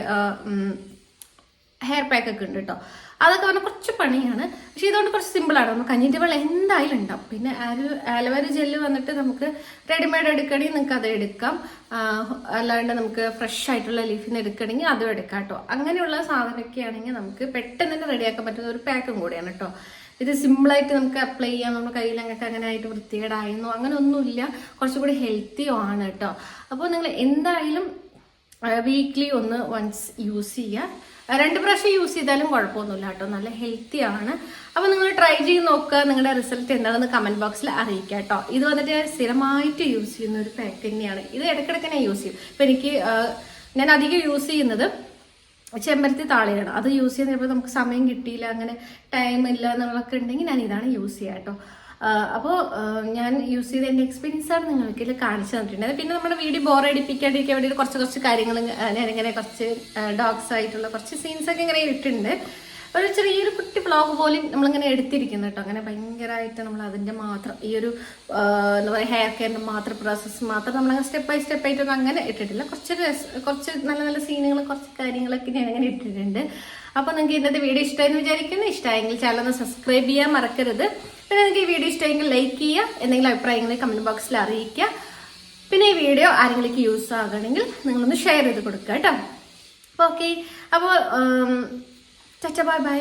ഹെയർ പാക്ക് ഒക്കെ ഉണ്ട് കേട്ടോ. അതൊക്കെ പറഞ്ഞാൽ കുറച്ച് പണിയാണ്. പക്ഷെ ഇതുകൊണ്ട് കുറച്ച് സിമ്പിളാണ് നമുക്ക് കഞ്ഞിന്റെ വെള്ളം എന്തായാലും ഉണ്ടാവും. പിന്നെ ആലു ആലോവേര ജെല്ല് വന്നിട്ട് നമുക്ക് റെഡിമെയ്ഡ് എടുക്കണമെങ്കിൽ നിങ്ങൾക്ക് അത് എടുക്കാം. അല്ലാണ്ട് നമുക്ക് ഫ്രഷ് ആയിട്ടുള്ള ലീഫിൽ നിന്ന് എടുക്കണമെങ്കിൽ അതും എടുക്കാം കേട്ടോ. അങ്ങനെയുള്ള സാധനമൊക്കെ ആണെങ്കിൽ നമുക്ക് പെട്ടെന്ന് തന്നെ റെഡിയാക്കാൻ പറ്റുന്ന ഒരു പാക്കും കൂടിയാണ് കേട്ടോ. ഇത് സിമ്പിളായിട്ട് നമുക്ക് അപ്ലൈ ചെയ്യാം. നമ്മുടെ കയ്യിൽ അങ്ങോട്ട് അങ്ങനെ ആയിട്ട് വൃത്തികേടായിരുന്നു അങ്ങനെ ഒന്നുമില്ല. കുറച്ചും കൂടി ഹെൽത്തിയോ ആണ് കേട്ടോ. അപ്പോൾ നിങ്ങൾ എന്തായാലും വീക്ക്ലി ഒന്ന് വൺസ് യൂസ് ചെയ്യുക. രണ്ട് പ്രാവശ്യം യൂസ് ചെയ്താലും കുഴപ്പമൊന്നുമില്ല കേട്ടോ. നല്ല ഹെൽത്തി ആണ്. അപ്പോൾ നിങ്ങൾ ട്രൈ ചെയ്ത് നോക്കുക. നിങ്ങളുടെ റിസൾട്ട് എന്താണെന്ന് കമന്റ് ബോക്സിൽ അറിയിക്കുക കേട്ടോ. ഇത് വന്നിട്ട് ഞാൻ സ്ഥിരമായിട്ട് യൂസ് ചെയ്യുന്ന ഒരു പാക്ക് തന്നെയാണ്. ഇത് ഇടയ്ക്കിടയ്ക്ക് ഞാൻ യൂസ് ചെയ്യും. ഇപ്പം എനിക്ക് ഞാൻ അധികം യൂസ് ചെയ്യുന്നത് ചെമ്പരത്തി താളിയാണ്. അത് യൂസ് ചെയ്യുന്ന നമുക്ക് സമയം കിട്ടിയില്ല അങ്ങനെ ടൈം ഇല്ല എന്നുള്ളതൊക്കെ ഉണ്ടെങ്കിൽ ഞാൻ ഇതാണ് യൂസ് ചെയ്യാം കേട്ടോ. അപ്പോൾ ഞാൻ യൂസ് ചെയ്ത എന്റെ എക്സ്പീരിയൻസ് ആണ് നിങ്ങൾക്ക് ഇതിൽ കാണിച്ചു തന്നിട്ടുണ്ടായത് പിന്നെ നമ്മുടെ വീഡിയോ ബോറടിപ്പിക്കാണ്ടിരിക്കാൻ വേണ്ടി കുറച്ച് കുറച്ച് കാര്യങ്ങൾ ഞാനിങ്ങനെ കുറച്ച് ഡോഗ്സ് ആയിട്ടുള്ള കുറച്ച് സീൻസ് ഒക്കെ ഇങ്ങനെ ഇട്ടിട്ടുണ്ട്. ഒരു ചെറിയൊരു കുട്ടി വ്ളോഗ് പോലും നമ്മളിങ്ങനെ എടുത്തിരിക്കുന്നു കേട്ടോ. അങ്ങനെ ഭയങ്കരമായിട്ട് നമ്മൾ അതിന്റെ മാത്രം ഈ ഒരു എന്താ പറയുക ഹെയർ കെയറിന്റെ മാത്രം പ്രോസസ്സ് മാത്രം നമ്മളങ്ങനെ സ്റ്റെപ്പ് ബൈ സ്റ്റെപ്പ് ആയിട്ടൊന്നും അങ്ങനെ ഇട്ടിട്ടില്ല. കുറച്ച് കുറച്ച് നല്ല നല്ല സീനുകൾ കുറച്ച് കാര്യങ്ങളൊക്കെ ഞാൻ അങ്ങനെ ഇട്ടിട്ടുണ്ട്. അപ്പോൾ നിങ്ങൾക്ക് ഇന്നത്തെ വീഡിയോ ഇഷ്ടമായെന്ന് വിചാരിക്കുന്നു. ഇഷ്ടമായെങ്കിൽ ചാനൽ ഒന്ന് സബ്സ്ക്രൈബ് ചെയ്യാൻ മറക്കരുത്. പിന്നെ നിങ്ങൾക്ക് ഈ വീഡിയോ ഇഷ്ടമെങ്കിൽ ലൈക്ക് ചെയ്യുക എന്തെങ്കിലും അഭിപ്രായങ്ങൾ കമന്റ് ബോക്സിൽ അറിയിക്കുക. പിന്നെ ഈ വീഡിയോ ആരെങ്കിലും യൂസ് ആകണമെങ്കിൽ നിങ്ങളൊന്ന് ഷെയർ ചെയ്ത് കൊടുക്കുക കേട്ടോ. ഓക്കെ അപ്പോൾ ചച്ച ബൈ ബൈ